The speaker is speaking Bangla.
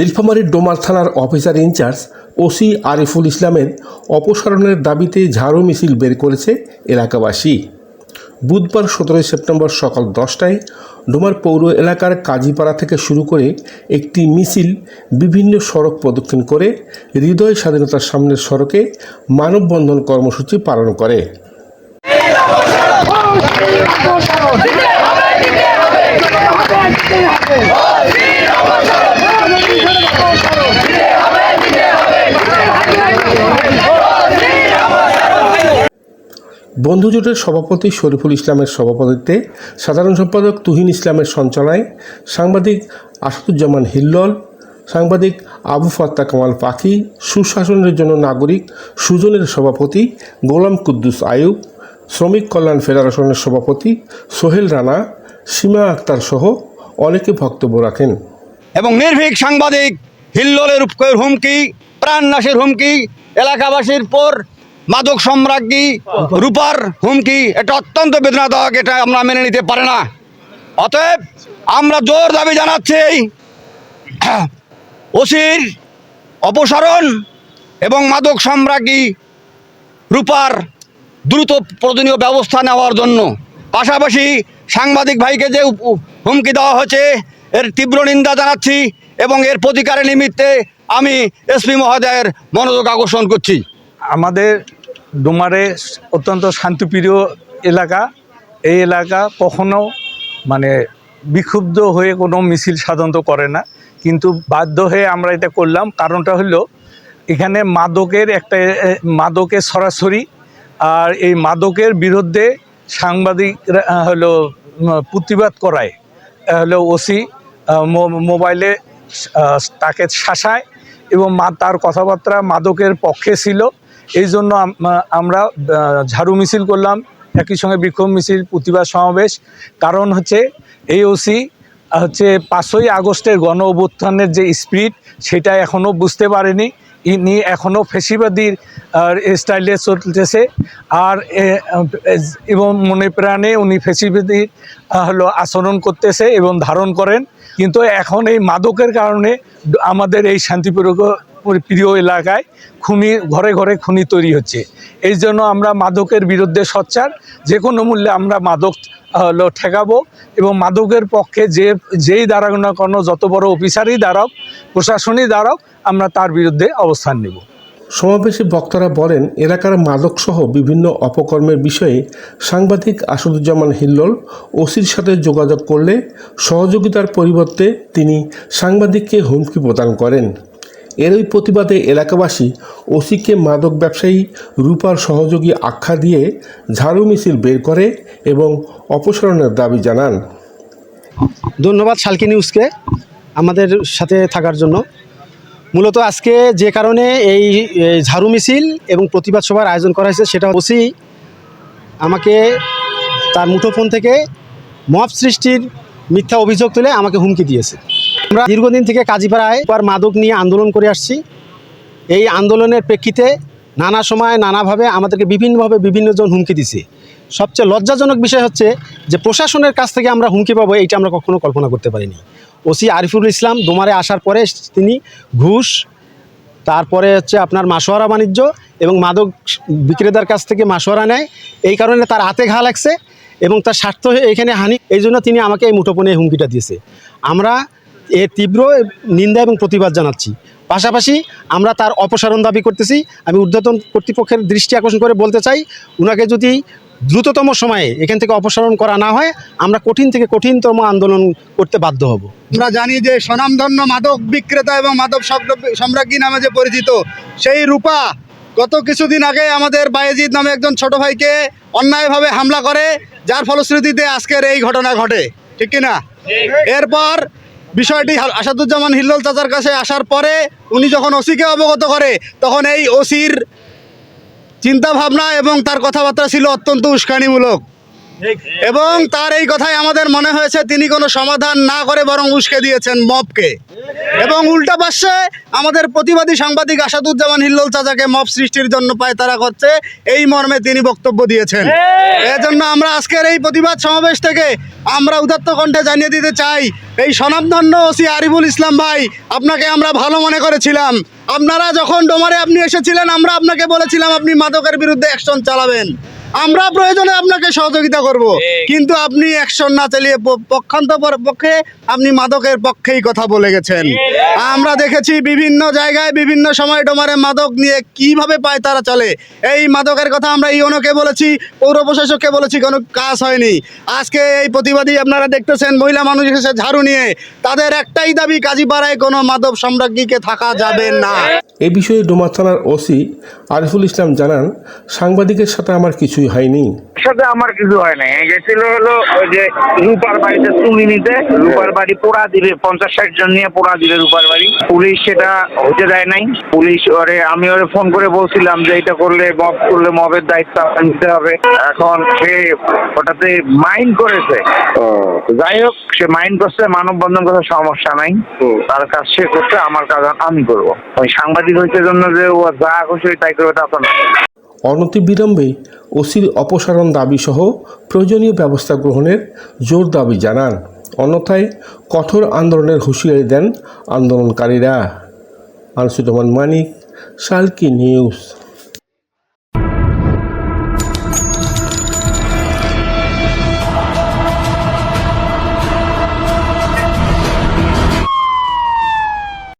নীলফামারীর ডোমার থানার অফিসার ইনচার্জ ওসি আরিফুল ইসলামের অপসারণের দাবিতে ঝাড়ু মিছিল বের করেছে এলাকাবাসী বুধবার সতেরোই সেপ্টেম্বর সকাল দশটায় ডোমার পৌর এলাকার কাজীপাড়া থেকে শুরু করে একটি মিছিল বিভিন্ন সড়ক প্রদক্ষিণ করে হৃদয় স্বাধীনতার সামনের সড়কে মানববন্ধন কর্মসূচি পালন করে বন্ধুজোটের সভাপতি শরীফুল ইসলামের সভাপতিত্বে সাধারণ সম্পাদক তুহিন ইসলামের সঞ্চালনায় সাংবাদিক আসাদুজ্জামান হিল্লল, সাংবাদিক আবু ফাত্তা কামাল পাখি, সুশাসনের জন্য নাগরিক সুজনের সভাপতি গোলাম কুদ্দুস আয়ুব শ্রমিক কল্যাণ ফেডারেশনের সভাপতি সোহেল রানা, সীমা আক্তার সহ অনেকে বক্তব্য রাখেন। এবং নির্ভীক সাংবাদিক হিল্লোলের হুমকি, প্রাণনাশের হুমকি, এলাকাবাসীর পর মাদক সম্রাজ্ঞী রূপার হুমকি, এটা অত্যন্ত বেদনাদায়ক, এটা আমরা মেনে নিতে পারে না। অতএব আমরা জোর দাবি জানাচ্ছি ওসির অপসারণ এবং মাদক সম্রাজ্ঞী রূপার দ্রুত প্রয়োজনীয় ব্যবস্থা নেওয়ার জন্য। পাশাপাশি সাংবাদিক ভাইকে যে হুমকি দেওয়া হয়েছে, এর তীব্র নিন্দা জানাচ্ছি। এবং এর প্রতিকারের নিমিত্তে আমি এসপি মহোদয়ের মনোযোগ আকর্ষণ করছি। আমাদের ডোমারে অত্যন্ত শান্তিপ্রিয় এলাকা। এই এলাকা কখনো মানে বিক্ষুব্ধ হয়ে কোনো মিছিল সাধারণত করে না। কিন্তু বাধ্য হয়ে আমরা এটা করলাম। কারণটা হলো, এখানে মাদকের একটা মাদকের সরাসরি আর এই মাদকের বিরুদ্ধে সাংবাদিকরা হলো প্রতিবাদ করায়। হলো ওসি মোবাইলে তাকে শাসায় এবং মা, তার কথাবার্তা মাদকের পক্ষে ছিল। এই জন্য আমরা ঝাড়ু মিছিল করলাম, একই সঙ্গে বিক্ষোভ মিছিল, প্রতিবাদ সমাবেশ। কারণ হচ্ছে এই ওসি হচ্ছে পাঁচই আগস্টের গণ অভ্যুত্থানের যে স্পিরিট সেটা এখনও বুঝতে পারেনি। ইনি এখনও ফেসিবাদীর স্টাইলে চলতেছে। আর এবং মনে প্রাণে উনি ফেসিবাদীর হলো আচরণ করতেছে এবং ধারণ করেন। কিন্তু এখন এই মাদকের কারণে আমাদের এই শান্তিপ্রিয় প্রিয় এলাকায় খুনি, ঘরে ঘরে খুনি তৈরি হচ্ছে। এই জন্য আমরা মাদকের বিরুদ্ধে সোচ্চার। যে কোনো মূল্যে আমরা মাদক হলো ঠেকাবো এবং মাদকের পক্ষে যে, যেই দাঁড়াক না কোনো, যত বড় অফিসারই দাঁড়াক, প্রশাসনই দাঁড়াক, আমরা তার বিরুদ্ধে অবস্থান নেব। সমাবেশে বক্তারা বলেন, এলাকার মাদকসহ বিভিন্ন অপকর্মের বিষয়ে সাংবাদিক আসাদুজ্জামান হিল্লোল ওসির সাথে যোগাযোগ করলে সহযোগিতার পরিবর্তে তিনি সাংবাদিককে হুমকি প্রদান করেন। এরই প্রতিবাদে এলাকাবাসী ওসিকে মাদক ব্যবসায়ী রূপার সহযোগী আখ্যা দিয়ে ঝাড়ু মিছিল বের করে এবং অপসারণের দাবি জানান। ধন্যবাদ শালকি নিউজকে আমাদের সাথে থাকার জন্য। মূলত আজকে যে কারণে এই ঝাড়ু মিছিল এবং প্রতিবাদ সভার আয়োজন করা হয়েছে, সেটা ওসি আমাকে তার মুঠোফোন থেকে মব সৃষ্টির মিথ্যা অভিযোগ তুলে আমাকে হুমকি দিয়েছে। আমরা দীর্ঘদিন থেকে কাজীপাড়ায় পর মাদক নিয়ে আন্দোলন করে আসছি। এই আন্দোলনের প্রেক্ষিতে নানা সময় নানাভাবে আমাদেরকে বিভিন্নভাবে বিভিন্নজন হুমকি দিছে। সবচেয়ে লজ্জাজনক বিষয় হচ্ছে যে প্রশাসনের কাছ থেকে আমরা হুমকি পাবো, এইটা আমরা কখনো কল্পনা করতে পারিনি। ওসি আরিফুল ইসলাম দোমারে আসার পরে তিনি ঘুষ, তারপরে হচ্ছে আপনার মাসোয়ারা বাণিজ্য এবং মাদক বিক্রেতার কাছ থেকে মাসোয়ারা নেয়। এই কারণে তার হাতে ঘা লাগছে এবং তার স্বার্থ এখানে হানি। এই জন্য তিনি আমাকে এই মুঠোপনে হুমকিটা দিয়েছে। আমরা এর তীব্র নিন্দা এবং প্রতিবাদ জানাচ্ছি। পাশাপাশি আমরা তার অপসারণ দাবি করতেছি। আমি ঊর্ধ্বতন কর্তৃপক্ষের দৃষ্টি আকর্ষণ করে বলতে চাই ওনাকে যদি দ্রুততম সময়ে এখান থেকে অপসারণ করা না হয়, আমরা কঠিন থেকে কঠিনতম আন্দোলন করতে বাধ্য হব। আমরা জানি যে স্বনামধন্য মাদক বিক্রেতা এবং মাদক সম্রাজ্ঞী- নামে যে পরিচিত, সেই রূপা গত কিছুদিন আগে আমাদের বায়েজিৎ নামে একজন ছোট ভাইকে অন্যায়ভাবে হামলা করে, যার ফলশ্রুতিতে আজকের এই ঘটনা ঘটে। ঠিক কিনা এরপর বিষয়টি আসাদুজ্জামান হিল্লোল চাচার কাছে আসার পরে, উনি যখন ওসিকে অবগত করে, তখন এই ওসির চিন্তা ভাবনা এবং তার কথাবার্তা ছিল অত্যন্ত উস্কানিমূলক। এবং তার এই কথাই আমাদের মনে হয়েছে, তিনি কোনো সমাধান না করে বরং উস্কে দিয়েছেন মবকে এবং উল্টা পাশে আমাদের প্রতিবাদী সাংবাদিক আসাদুজ্জামান হিল্লোল চাচাকে মব সৃষ্টির জন্য পায়তারা করছে, এই মর্মে তিনি বক্তব্য দিয়েছেন। এজন্য আমরা আজকের এই প্রতিবাদ সমাবেশ থেকে আমরা উদাত্ত কণ্ঠে জানিয়ে দিতে চাই, এই স্বনামধন্য ওসি আরিফুল ইসলাম ভাই, আপনাকে আমরা ভালো মনে করেছিলাম। আপনারা যখন ডোমারে আপনি এসেছিলেন আমরা আপনাকে বলেছিলাম আপনি মাদকের বিরুদ্ধে অ্যাকশন চালাবেন। আমরা প্রয়োজনে আপনাকে সহযোগিতা করব। কিন্তু আপনি অ্যাকশন না চালিয়ে প- পক্ষান্ত পর- পক্ষে আপনি মাদকের পক্ষেই কথা বলে গেছেন। আমরা দেখেছি বিভিন্ন জায়গায় বিভিন্ন সময় ডোমারে মাদক নিয়ে কীভাবে পায় তারা চলে। এই মাদকের কথা আমরা ইউনোকে বলেছি পৌর প্রশাসককে বলেছি কোনো কাজ হয়নি। আজকে এই প্রতিবাদী আপনারা দেখতেছেন মহিলা মানুষ এসে ঝাড়ু নিয়ে। তাদের একটাই দাবি কাজীপাড়ায় কোনো মাদক সম্রাজ্ঞীকে থাকা যাবে না। এ বিষয়ে ডোমা থানার ওসি আরিফুল ইসলাম জানান সাংবাদিকের সাথে আমার কিছুই হয়নি। সাথে আমার কিছু হয় নাই। গেছিল হলো ওই যে রূপার বাড়িতে চুনি নিতে রূপার বাড়ি পোড়া দিবে পঞ্চাশ ষাট জন নিয়ে পোড়া দিবে রূপার বাড়ি। পুলিশ সেটা হতে দেয় নাই। পুলিশ ওরে আমি ওরে ফোন করে বলছিলাম যে এটা করলে মব করলে মবের দায়িত্ব আপনার নিতে হবে। এখন সে ওটাতে মাইন্ড করেছে। যাই হোক সে মাইন্ড করছে মানববন্ধন করার সমস্যা নাই। তার কাজ সে করছে আমার কাজ আমি করব। ওই সাংবাদিক হইতে জন্য যে ও যা খুশি তাই করবে তা তো না। অনতিবিলম্বে ওসির অপসারণ দাবিসহ প্রয়োজনীয় ব্যবস্থা গ্রহণের জোর দাবি জানান। অন্যথায় কঠোর আন্দোলনের হুঁশিয়ারি দেন আন্দোলনকারীরা। আনসুদমান মানিক, সালকি নিউজ।